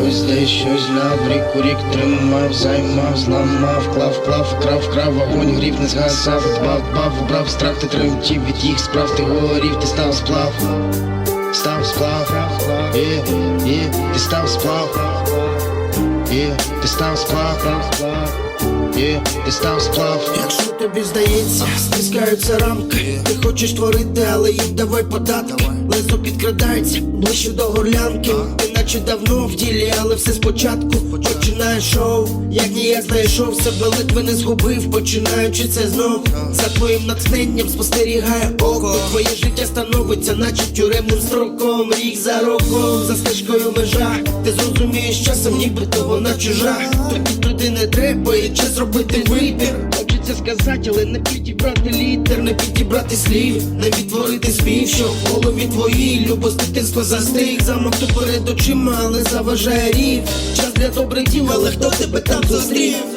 десь щось знав, рік у рік тримав, займав, зламав, клав, клав, крав, крав, вогонь, грів не згасав, дбав, дбав, убрав страх, ти тремтів від їх справ, ти горів, ти став сплав, став сплав, є, є, ти став сплав, є, ти став сплав, є, ти став сплав. Якщо тобі здається, стискаються рамки. Ти хочеш творити, але їм давай податки. Лезо підкрадається ближче до горлянки наче давно в ділі, але все спочатку Починає шоу, як ніяк знайшов себе, ледве не згубив, починаючи це знов. За твоїм натхненням спостерігає око. Твоє життя становиться, наче тюремним строком. Рік за роком, за стежкою межа. Ти зрозумієш часом, нібито вона чужа. Тобі туди не треба, і час робити вибір Хочеться сказати, але не підібрати літер, не підібрати слів, не відтворити спів, що в голові твоїй дитинства застиг Замок тут перед очима, але заважає рів. Час для добрих діл, але хто тебе там зустрів?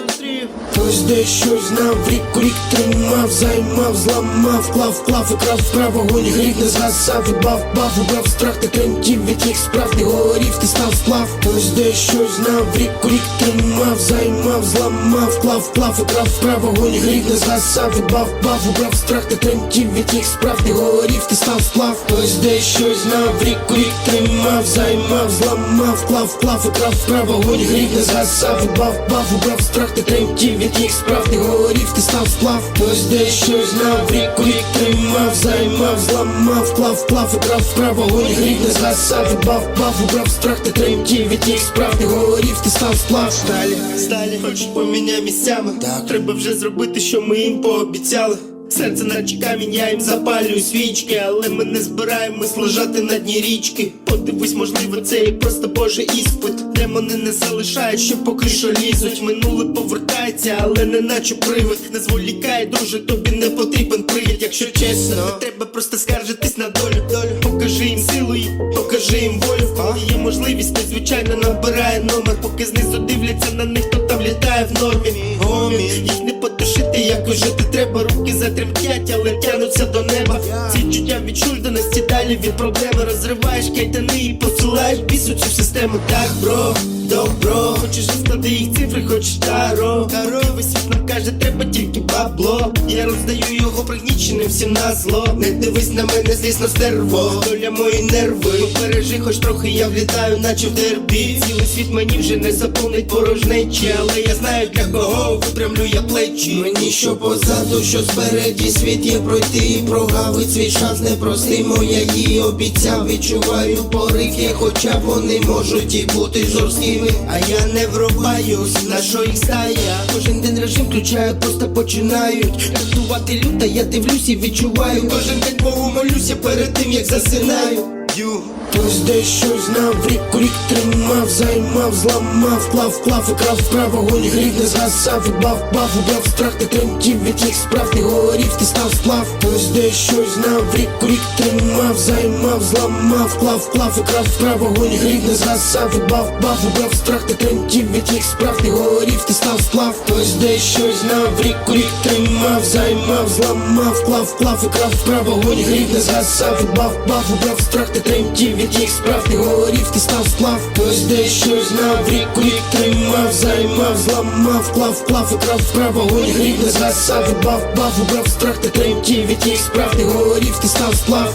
Хтось десь щось знав, рік у рік тримав, займав, зламав, клав, клав, і крав, вкрав, вогонь, гріх не згасав, відбав, бав, убрав страх, ти тремтів від їх справ, ти горів, ти став сплав. Хтось десь щось знав, рік рік тримав, займав, зламав, клав, клав, і крав, вкрав, вогонь, гріх не згасав, відбав, бав, убрав страх, ти тремтів від їх справ, ти горів, ти став сплав. Хтось десь щось знав, рік у рік тримав, займав, зламав, клав, клав, і крав, вкрав, вогонь, гріх не згасав, відбав, бав, убрав страх, ти тремтів їх справ, ти горів, ти став сплав. Хтось де щось знав, рік у рік тримав, займав, зламав, клав, плав, украв, вправо, вкрав, вогонь, гріх не згасав, бав, бав, убрав страх, ти тремтів від їх справ, ти горів, ти став сплав. Сталі, сталі, хоч поміняй місцями, так. треба вже зробити, що ми їм пообіцяли. Серце наче камінь, я їм запалюю свічки, але ми не збираємось лежати на дні річки. Подивись, можливо, це і просто божий іспит. Демони не залишають, що поки що лізуть. Минуле повертається, але не наче привид. Не зволікає, друже, тобі не потрібен привід, якщо чесно. Не треба просто скаржитись на долю. Покажи їм силу, і покажи їм волю. Можливість, ти звичайно набирає номер, поки знизу дивляться на них, хто там літає в нормі. Гомі, їх не потушити, як жити треба, руки затремтять, але тянуться до неба. Ці чуття відчужданості далі від проблеми розриваєш кайтани і посилаєш бісу цю систему. Так, бро, добро, хочеш знати їх цифри, хочеш таро. Весь світ нам каже, треба тільки бабло. Я роздаю його пригніченим всім на зло. Не дивись на мене, звісно, стерво. Доля мої нерви. Бережи, хоч трохи я влітаю, наче в дербі. Цілий світ мені вже не заповнить порожнечі, але я знаю для кого випрямлю я плечі. Мені що позаду, що спереді світ є пройти і прогавить свій шанс непростий. Моя її обіцяв, відчуваю порив є, хоча вони можуть і бути жорсткими. А я не врубаюсь, на що їх стая. Кожен день режим включаю, просто починають Рятувати люта, я дивлюсь і відчуваю. Кожен день Богу молюся перед тим, як засинаю. Хтось десь щось знав, рік у рік тримав, займав, зламав, клав, клав, і крав, вкрав, вогонь, гріх не згасав, відбав, бав, убрав страх, ти тремтів від їх справ, ти горів, ти став сплав. Хтось десь щось знав, рік у рік тримав, займав, зламав, клав, клав, і крав, вкрав, вогонь, гріх не згасав, відбав, бав, убрав страх, ти тремтів від їх справ, ти горів, ти став сплав. Хтось десь щось знав, рік у рік тримав, займав, зламав, клав, клав, і крав, вкрав, вогонь, гріх не згасав, відбав, бав, убрав страх, ти тремтів від їх справ, ти горів, ти став сплав. Хтось дещо знав, ріку лік тримав, займав, зламав, клав, клав, украв, крав, вкрав, вогонь, гріх не згасав, бав, бав, убрав страх, ти тремтів від їх справ, ти горів, ти став сплав.